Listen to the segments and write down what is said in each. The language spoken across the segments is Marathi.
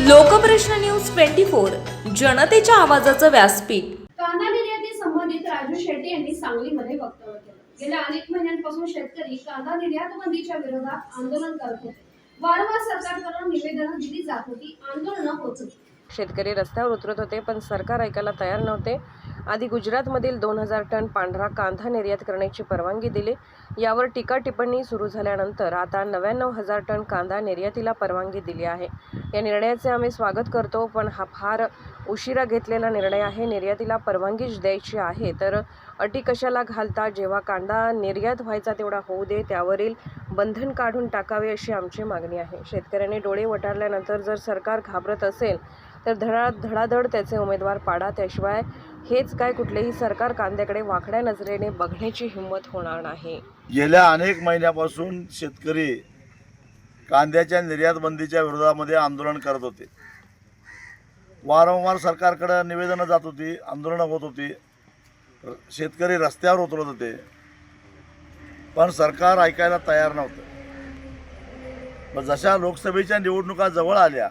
लोकप्रश्न न्यूज ट्वेंटी फोर जनतेच्या आवाजाचं व्यासपीठ. कांदा निर्याती संबंधित राजू शेट्टी यांनी सांगलीमध्ये वक्तव्य केलं. गेल्या अनेक महिन्यांपासून शेतकरी कांदा निर्यात बंदीच्या विरोधात आंदोलन करत होते. वारंवार सरकारकडून निवेदनं दिली जात होती आंदोलनं होत होती. शेतकरी रस्त्यावर उतरत होते पण सरकार ऐकायला तयार नव्हते. आधी गुजरातमधील दोन हजार टन पांढरा कांदा निर्यात करण्याची परवानगी दिली. यावर टीका टिप्पणी सुरू झाल्यानंतर आता नव्याण्णव हजार टन कांदा निर्यातीला परवानगी दिली आहे. या निर्णयाचे आम्ही स्वागत करतो पण हा फार उशिरा घेतलेला निर्णय आहे. निर्यातीला परवानगीच द्यायची आहे तर अटी कशाला घालता? जेव्हा कांदा निर्यात व्हायचा तेवढा होऊ दे त्यावरील बंधन काढून टाकावे अशी आमची मागणी आहे. शेतकऱ्यांनी डोळे वटारल्यानंतर जर सरकार घाबरत असेल तर धडा धडाधड त्याचे उमेदवार पाडा. त्याशिवाय हेच काय कुठलेही सरकार कांद्याकडे वाकड्या नजरेने बघण्याची हिंमत होणार नाही. गेल्या अनेक महिन्यापासून शेतकरी कांद्याच्या निर्यात बंदीच्या विरोधामध्ये आंदोलन करत होते. वारंवार सरकारकडे निवेदनं जात होती आंदोलनं होत होती. शेतकरी रस्त्यावर उतरत होते. पण सरकार ऐकायला तयार नव्हतं. मग जशा लोकसभेच्या निवडणुका जवळ आल्या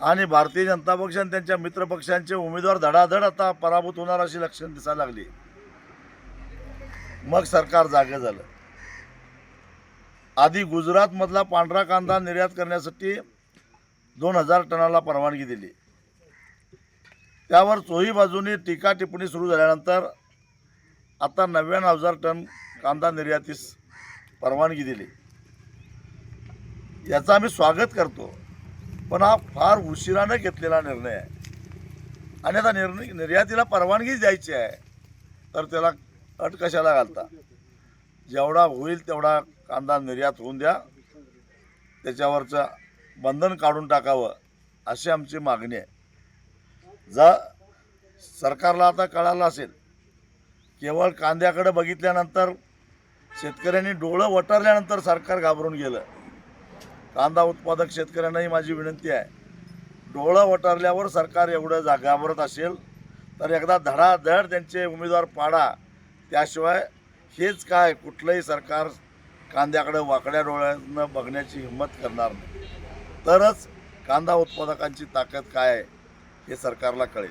आणि भारतीय जनता पक्ष आणि त्यांच्या मित्रपक्षांचे उमेदवार धडाधड आता पराभूत होणार अशी लक्षण दिसायला लागली. मग सरकार जागे झालं. आधी गुजरातमधला पांढरा कांदा निर्यात करण्यासाठी दोन हजार टनाला परवानगी दिली. त्यावर चोही बाजूनी टीका टिप्पणी सुरू झाल्यानंतर आता नव्याण्णव हजार टन कांदा निर्यातीस परवानगी दिली. याचं आम्ही स्वागत करतो पण हा फार उशिरानं घेतलेला निर्णय आहे. आणि आता निर्णय निर्यातीला परवानगीच द्यायची आहे तर त्याला अट कशाला घालता? जेवढा होईल तेवढा कांदा निर्यात होऊन द्या. त्याच्यावरचं बंधन काढून टाकावं अशी आमची मागणी आहे. जर सरकारला आता कळालं असेल केवळ कांद्याकडे बघितल्यानंतर शेतकऱ्यांनी डोळं वटारल्यानंतर सरकार घाबरून गेलं. कांदा उत्पादक शेतकऱ्यांनाही माझी विनंती आहे. डोळं वटारल्यावर सरकार एवढं जा घाबरत असेल तर एकदा धडाधड त्यांचे उमेदवार पाडा. त्याशिवाय हेच काय कुठलंही सरकार कांद्याकडे वाकड्या डोळ्यानं बघण्याची हिंमत करणार नाही. तरच कांदा उत्पादकांची ताकद काय आहे हे सरकारला कळेल.